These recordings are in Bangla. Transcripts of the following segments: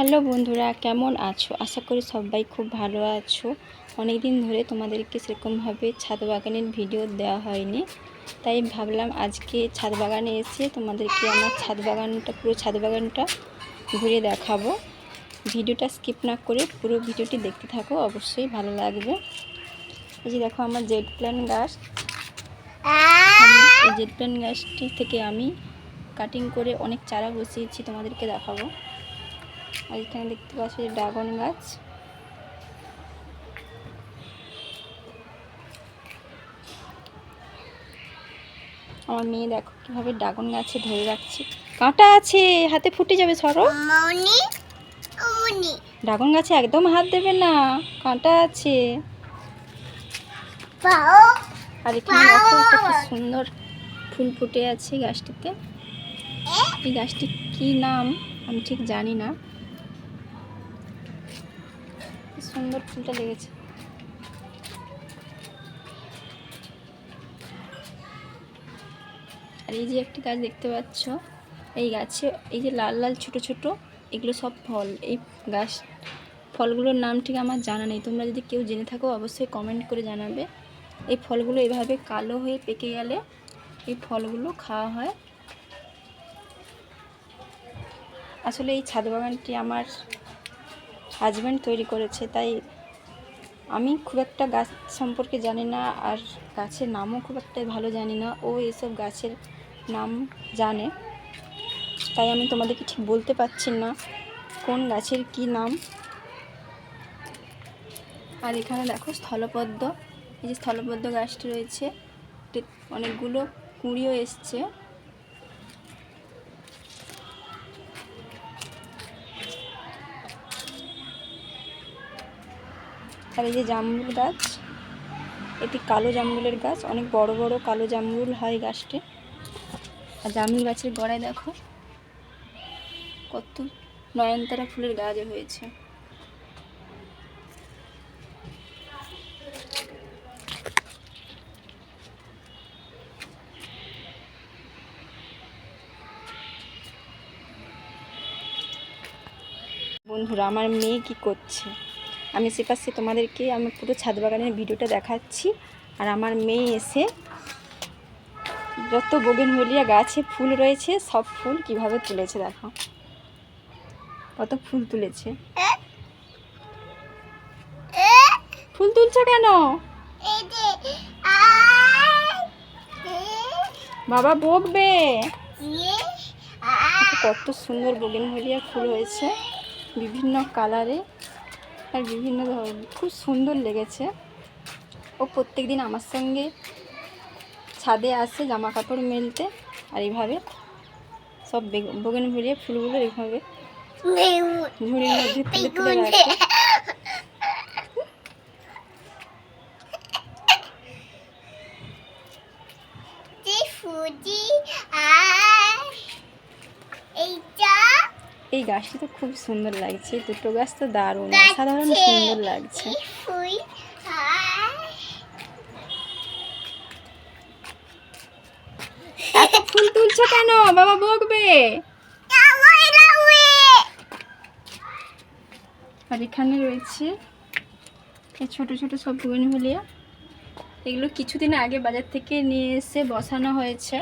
হ্যালো বন্ধুরা, কেমন আছো? আশা করি সবাই খুব ভালো আছো। অনেক দিন ধরে তোমাদেরকে সেরকমভাবে ছাদ বাগানের ভিডিও দেওয়া হয়নি, তাই ভাবলাম আজকে ছাদ বাগানে এসে তোমাদেরকে আমার ছাদ বাগানটা, পুরো ছাদ বাগানটা ঘুরে দেখাবো। ভিডিওটা স্কিপ না করে পুরো ভিডিওটি দেখতে থাকো, অবশ্যই ভালো লাগবে। এই যে দেখো আমার জেড প্ল্যান গাছ। এই জেড প্ল্যান গাছটি থেকে আমি কাটিং করে অনেক চারা বসিয়েছি, তোমাদেরকে দেখাবো। আর এখানে দেখতে পাচ্ছি যে ড্রাগন গাছ। আমার মেয়ে দেখো কীভাবে ড্রাগন গাছে ধরে রাখছে। কাঁটা আছে হাতে ফুটে যাবে সরো। ড্রাগন গাছে একদম হাত দেবে না কাঁটা আছে। আর এখানে দেখো একটা কি সুন্দর ফুল ফুটে আছে গাছটিতে। এই গাছটি কি নাম? আমি ঠিক জানি না। সুন্দর ফুলটা লেগেছে। আর এই যে একটি গাছ দেখতে পাচ্ছ, এই গাছে এই যে লাল লাল ছোট ছোট, এগুলো সব ফল। এই গাছ ফলগুলোর নাম ঠিক আমার জানা নেই। তোমরা যদি কেউ জেনে থাকো, অবশ্যই কমেন্ট করে জানাবে। এই ফলগুলো এভাবে কালো হয়ে পেকে গেলে এই ফলগুলো খাওয়া হয়। আসলে এই ছাদ বাগানটি আমার হাজব্যান্ড তৈরি করেছে, তাই আমি খুব একটা গাছ সম্পর্কে জানি না আর গাছের নামও খুব একটা ভালো জানি না। ও এসব গাছের নাম জানে, তাই আমি তোমাদেরকে ঠিক বলতে পারছি না কোন গাছের কি নাম। আর এখানে দেখো স্থলপদ্ম, এই যে স্থলপদ্ম গাছটি রয়েছে, অনেকগুলো কুঁড়িও এসছে। আর এই যে জামরুল গাছ, এটি কালো জামরুলের গাছ, অনেক বড় বড় কালো জামরুল হয় গাছটি। আর জামরুল গাছের গোড়ায় দেখো, কত নয়নতারা ফুলের গাছ হয়েছে। বন্ধুরা, আমার মেয়ে কি করছে? আমি সেপাশে তোমাদেরকে আমি পুরো ছাদ বাগানের ভিডিওটা দেখাচ্ছি। আর আমার মেয়ে এসে যত বোগেনভেলিয়া গাছে ফুল রয়েছে, সব ফুল কীভাবে তুলেছে দেখো। কত ফুল তুলেছে। ফুল তুলছো কেন? বাবা বকবে। কত সুন্দর বোগেনভেলিয়া ফুল হয়েছে, বিভিন্ন কালারে। আর বিভিন্ন ধরনের খুব সুন্দর লেগেছে। ও প্রত্যেক দিন আমার সঙ্গে ছাদে আসে জামা কাপড় মেলতে আর এইভাবে সব বোগেন ভেলিয়ে ফুলগুলো এইভাবে ঝুড়ির মধ্যে তুলে তুলে রাখে। ফুজি আর এইটা এই গাছটি তো খুব সুন্দর লাগছে দুটো গাছ তো দারুণ সাধারণ সুন্দর লাগছে। ফুল তুলছো কেন? বাবা বকবে। আর এখানে রয়েছে ছোট ছোট সব বুগেনভেলিয়া এগুলো কিছুদিন আগে বাজার থেকে নিয়ে এসে বসানো হয়েছে।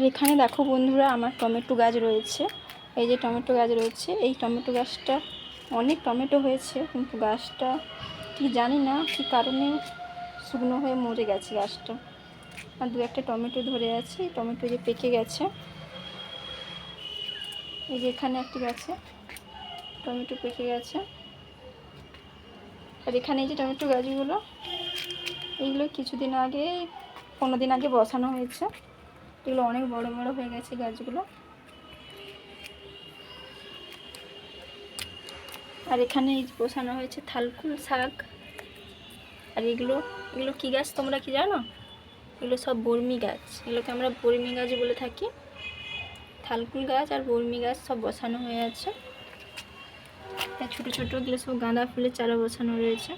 আর এখানে দেখো বন্ধুরা আমার টমেটো গাছ রয়েছে। এই যে টমেটো গাছ রয়েছে, এই টমেটো গাছটা অনেক টমেটো হয়েছে, কিন্তু গাছটা কি জানি না কি কারণে শুকনো হয়ে মরে গেছে গাছটা। আর দু একটা টমেটো ধরে আছে টমেটো যে পেকে গেছে, এই যে এখানে একটি গাছে টমেটো পেকে গেছে। আর এখানে এই যে টমেটো গাছগুলো এইগুলো কিছুদিন আগে পনেরো দিন আগে বসানো হয়েছে। এগুলো অনেক বড় বড় হয়ে গেছে গাছগুলো। আর এখানে বসানো হয়েছে থালকুল শাক। আর এগুলো এগুলো কী গাছ তোমরা কি জানো? এগুলো সব বর্মি গাছ। এগুলোকে আমরা বর্মি গাছ বলে থাকি। থালকুল গাছ আর বর্মি গাছ সব বসানো হয়ে আছে। ছোট ছোটগুলো সব গাঁদা ফুলের চারা বসানো রয়েছে।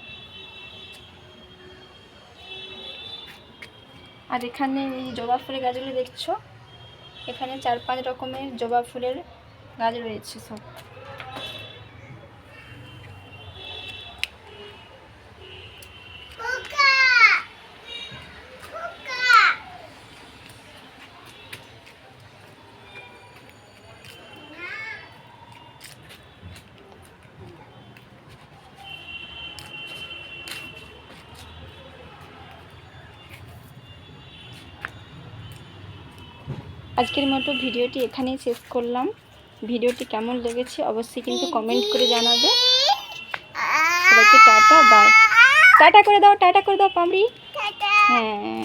আর এখানে এই জবা ফুলের গাছগুলো দেখছ? এখানে চার পাঁচ রকমের জবা ফুলের গাছ রয়েছে সব পোকা পোকা আজকের মতো ভিডিওটি এখানেই শেষ করলাম। ভিডিওটি কেমন লেগেছে অবশ্যই কিন্তু কমেন্ট করে জানাবে। সবাইকে টাটা বাই। টাটা করে দাও টাটা করে দাও পামড়ি হ্যাঁ।